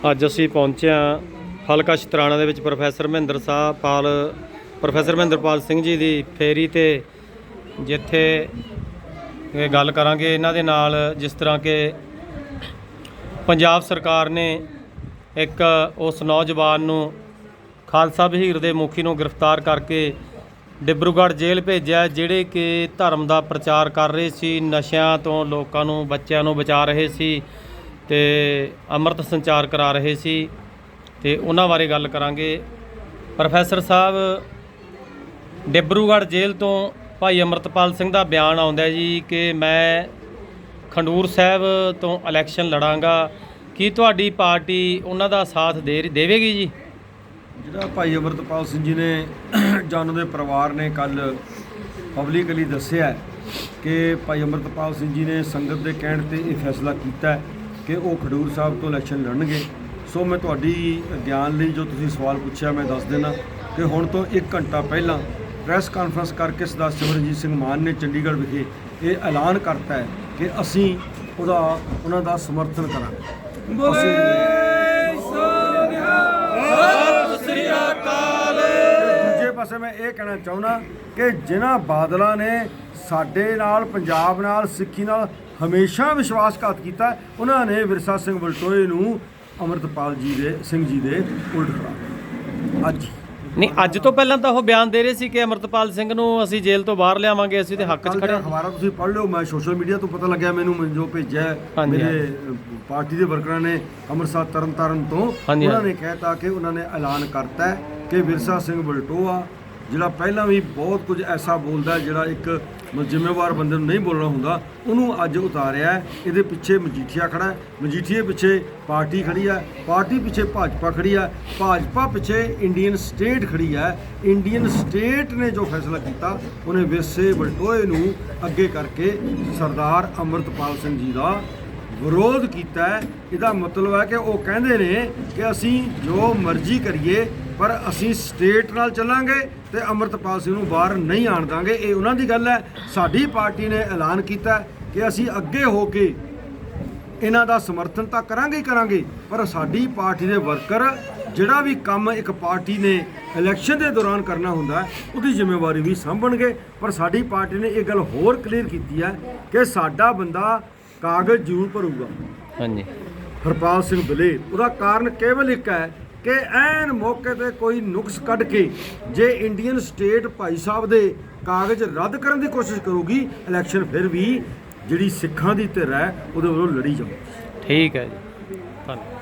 ਅੱਜ ਅਸੀਂ ਪਹੁੰਚੇ ਹਾਂ ਹਲਕਾ ਸ਼ਤਰਾਣਾ ਦੇ ਵਿੱਚ ਪ੍ਰੋਫੈਸਰ ਮਹਿੰਦਰ ਸਾਹਿਬ ਪਾਲ, ਪ੍ਰੋਫੈਸਰ ਮਹਿੰਦਰਪਾਲ ਸਿੰਘ ਜੀ ਦੀ ਫੇਰੀ ਤੇ, ਜਿੱਥੇ ਇਹ ਗੱਲ ਕਰਾਂਗੇ ਇਹਨਾਂ ਦੇ ਨਾਲ, ਜਿਸ ਤਰ੍ਹਾਂ ਕਿ ਪੰਜਾਬ ਸਰਕਾਰ ਨੇ ਇੱਕ ਉਸ ਨੌਜਵਾਨ ਨੂੰ ਖਾਲਸਾ ਬਹੀਰ ਦੇ ਮੁਖੀ ਨੂੰ ਗ੍ਰਿਫਤਾਰ ਕਰਕੇ ਡਿਬਰੂਗੜ੍ਹ ਜੇਲ੍ਹ ਭੇਜਿਆ, ਜਿਹੜੇ ਕਿ ਧਰਮ ਦਾ ਪ੍ਰਚਾਰ ਕਰ ਰਹੇ ਸੀ, ਨਸ਼ਿਆਂ ਤੋਂ ਲੋਕਾਂ ਨੂੰ, ਬੱਚਿਆਂ ਨੂੰ ਬਚਾ ਰਹੇ ਸੀ। ਤੇ ਅੰਮ੍ਰਿਤ ਸੰਚਾਰ ਕਰਾ ਰਹੇ ਸੀ ਤੇ ਉਹਨਾਂ ਬਾਰੇ ਗੱਲ ਕਰਾਂਗੇ। ਪ੍ਰੋਫੈਸਰ ਸਾਹਿਬ, ਡਿਬਰੂਗੜ੍ਹ ਜੇਲ੍ਹ ਤੋਂ ਭਾਈ ਅੰਮ੍ਰਿਤਪਾਲ ਸਿੰਘ ਦਾ ਬਿਆਨ ਆਉਂਦਾ ਜੀ ਕਿ ਮੈਂ ਖੰਡੂਰ ਸਾਹਿਬ ਤੋਂ ਇਲੈਕਸ਼ਨ ਲੜਾਂਗਾ। ਕੀ ਤੁਹਾਡੀ ਪਾਰਟੀ ਉਹਨਾਂ ਦਾ ਸਾਥ ਦੇ ਦੇਵੇਗੀ ਜੀ? ਜਿਹੜਾ ਭਾਈ ਅਮਰਤਪਾਲ ਸਿੰਘ ਜੀ ਨੇ ਜਾਨੂ ਦੇ ਪਰਿਵਾਰ ਨੇ ਕੱਲ ਪਬਲਿਕਲੀ ਦੱਸਿਆ ਕਿ ਭਾਈ ਅਮਰਤਪਾਲ ਸਿੰਘ ਜੀ ਨੇ ਸੰਗਤ ਦੇ ਕਹਿਣ ਤੇ ਇਹ ਫੈਸਲਾ ਕੀਤਾ ਹੈ। ਕਿ ਉਹ ਖਡੂਰ ਸਾਹਿਬ ਤੋਂ ਇਲੈਕਸ਼ਨ ਲੜਨਗੇ। ਸੋ ਮੈਂ ਤੁਹਾਡੀ ਗਿਆਨ ਲਈ ਜੋ ਤੁਸੀਂ ਸਵਾਲ ਪੁੱਛਿਆ ਮੈਂ ਦੱਸ ਦੇਣਾ ਕਿ ਹੁਣ ਤੋਂ 1 ਘੰਟਾ ਪਹਿਲਾਂ ਪ੍ਰੈਸ ਕਾਨਫਰੰਸ ਕਰਕੇ ਸਰਦਾਰ ਸਿਮਰਨਜੀਤ ਸਿੰਘ ਮਾਨ ਨੇ ਚੰਡੀਗੜ੍ਹ ਵਿਖੇ ਇਹ ਐਲਾਨ ਕਰਤਾ ਹੈ ਕਿ ਅਸੀਂ ਉਹਦਾ ਉਹਨਾਂ ਦਾ ਸਮਰਥਨ ਕਰਾਂਗੇ। ਅਸੀਂ ਦੂਜੇ ਪਾਸੇ ਮੈਂ ਇਹ ਕਹਿਣਾ ਚਾਹੁੰਦਾ ਕਿ ਜਿਨ੍ਹਾਂ ਬਾਦਲਾਂ ਨੇ ਸਾਡੇ ਨਾਲ ਪੰਜਾਬ ਨਾਲ ਸਿੱਖੀ ਨਾਲ ਹਮੇਸ਼ਾ ਵਿਸ਼ਵਾਸਘਾਤ ਕੀਤਾ ਉਹਨਾਂ ਨੇ ਵਿਰਸਾ ਸਿੰਘ ਬਲਟੋਏ ਨੂੰ ਅਮਰਤਪਾਲ ਜੀ ਦੇ ਸਿੰਘ ਜੀ ਦੇ ਉਲਟ ਕਰਾ ਅੱਜ ਨਹੀਂ ਅੱਜ ਤੋਂ ਪਹਿਲਾਂ ਤਾਂ ਉਹ ਬਿਆਨ ਦੇ ਰਹੇ ਸੀ ਕਿ ਅਮਰਤਪਾਲ ਸਿੰਘ ਨੂੰ ਅਸੀਂ ਜੇਲ੍ਹ ਤੋਂ ਬਾਹਰ ਲਿਆਵਾਂਗੇ ਅਸੀਂ ਤੇ ਹੱਕ 'ਚ ਖੜੇ ਹਾਂ। ਅਖਬਾਰਾਂ ਤੁਸੀਂ ਪੜ੍ਹ ਲਿਓ ਮੈਂ ਸੋਸ਼ਲ ਮੀਡੀਆ ਤੋਂ ਪਤਾ ਲੱਗਿਆ ਮੈਨੂੰ ਜੋ ਭੇਜਿਆ ਮੇਰੇ ਪਾਰਟੀ ਦੇ ਵਰਕਰਾਂ ਨੇ ਅੰਮ੍ਰਿਤਸਰ ਤਰਨਤਾਰਨ ਤੋਂ ਉਹਨਾਂ। ਨੇ ਕਹਿਤਾ ਕਿ ਉਹਨਾਂ ਨੇ ਐਲਾਨ ਕਰਤਾ ਕਿ ਵਿਰਸਾ ਸਿੰਘ ਬਲਟੋਆ ਜਿਹੜਾ ਪਹਿਲਾਂ ਵੀ ਬਹੁਤ ਕੁਝ ਐਸਾ ਬੋਲਦਾ ਜਿਹੜਾ ਇੱਕ ਜ਼ਿੰਮੇਵਾਰ ਬੰਦੇ ਨੂੰ ਨਹੀਂ ਬੋਲਣਾ ਹੁੰਦਾ, ਉਹਨੂੰ ਅੱਜ ਉਤਾਰਿਆ ਇਹਦੇ ਪਿੱਛੇ ਮਜੀਠੀਆ ਖੜਾ ਮਜੀਠੀਏ ਪਿੱਛੇ ਪਾਰਟੀ ਖੜੀ ਹੈ। ਪਾਰਟੀ ਪਿੱਛੇ ਭਾਜਪਾ ਖੜੀ ਹੈ। ਭਾਜਪਾ ਪਿੱਛੇ ਇੰਡੀਅਨ ਸਟੇਟ ਖੜੀ ਹੈ। ਇੰਡੀਅਨ ਸਟੇਟ ਨੇ ਜੋ ਫੈਸਲਾ ਕੀਤਾ, ਉਹਨੇ ਵਿਰਸੇ ਬਲਟੋਏ ਨੂੰ ਅੱਗੇ ਕਰਕੇ ਸਰਦਾਰ ਅੰਮ੍ਰਿਤਪਾਲ ਸਿੰਘ ਜੀ ਦਾ ਵਿਰੋਧ ਕੀਤਾ ਇਹਦਾ ਮਤਲਬ ਹੈ ਕਿ ਉਹ ਕਹਿੰਦੇ ਨੇ ਕਿ ਅਸੀਂ ਜੋ ਮਰਜ਼ੀ ਕਰੀਏ ਪਰ ਅਸੀਂ ਸਟੇਟ ਨਾਲ ਚੱਲਾਂਗੇ ਤੇ ਅਮਰਤਪਾਲ ਸਿੰਘ ਨੂੰ ਬਾਹਰ ਨਹੀਂ ਆਣ ਦਾਂਗੇ। ਇਹ ਉਹਨਾਂ ਦੀ ਗੱਲ ਹੈ। ਸਾਡੀ ਪਾਰਟੀ ਨੇ ਐਲਾਨ ਕੀਤਾ ਕਿ ਅਸੀਂ ਅੱਗੇ ਹੋ ਕੇ ਇਹਨਾਂ ਦਾ ਸਮਰਥਨ ਤਾਂ ਕਰਾਂਗੇ ਹੀ ਕਰਾਂਗੇ ਪਰ ਸਾਡੀ ਪਾਰਟੀ ਦੇ ਵਰਕਰ ਜਿਹੜਾ ਵੀ ਕੰਮ ਇੱਕ ਪਾਰਟੀ ਨੇ ਇਲੈਕਸ਼ਨ ਦੇ ਦੌਰਾਨ ਕਰਨਾ ਹੁੰਦਾ ਉਹਦੀ ਜ਼ਿੰਮੇਵਾਰੀ ਵੀ ਸਾਂਭਣਗੇ। ਪਰ ਸਾਡੀ ਪਾਰਟੀ ਨੇ ਇਹ ਗੱਲ ਹੋਰ ਕਲੀਅਰ ਕੀਤੀ ਹੈ ਕਿ ਸਾਡਾ ਬੰਦਾ ਕਾਗਜ਼ ਜ਼ਰੂਰ ਭਰੂਗਾ। ਹਾਂਜੀ। ਹਰਪਾਲ ਸਿੰਘ ਬਲੇ ਉਹਦਾ ਕਾਰਨ ਕੇਵਲ ਇੱਕ ਹੈ ਕਿ ਐਨ ਮੌਕੇ ਤੇ ਕੋਈ ਨੁਕਸ ਕੱਢ ਕੇ ਜੇ ਇੰਡੀਅਨ ਸਟੇਟ ਭਾਈ ਸਾਹਿਬ ਦੇ ਕਾਗਜ਼ ਰੱਦ ਕਰਨ ਦੀ ਕੋਸ਼ਿਸ਼ ਕਰੂਗੀ, ਇਲੈਕਸ਼ਨ ਫਿਰ ਵੀ ਜਿਹੜੀ ਸਿੱਖਾਂ ਦੀ ਧਿਰ ਹੈ, ਉਹਦੇ ਵੱਲੋਂ ਲੜੀ ਜਾਊਗੀ। ਠੀਕ ਹੈ ਜੀ। ਧੰਨਵਾਦ।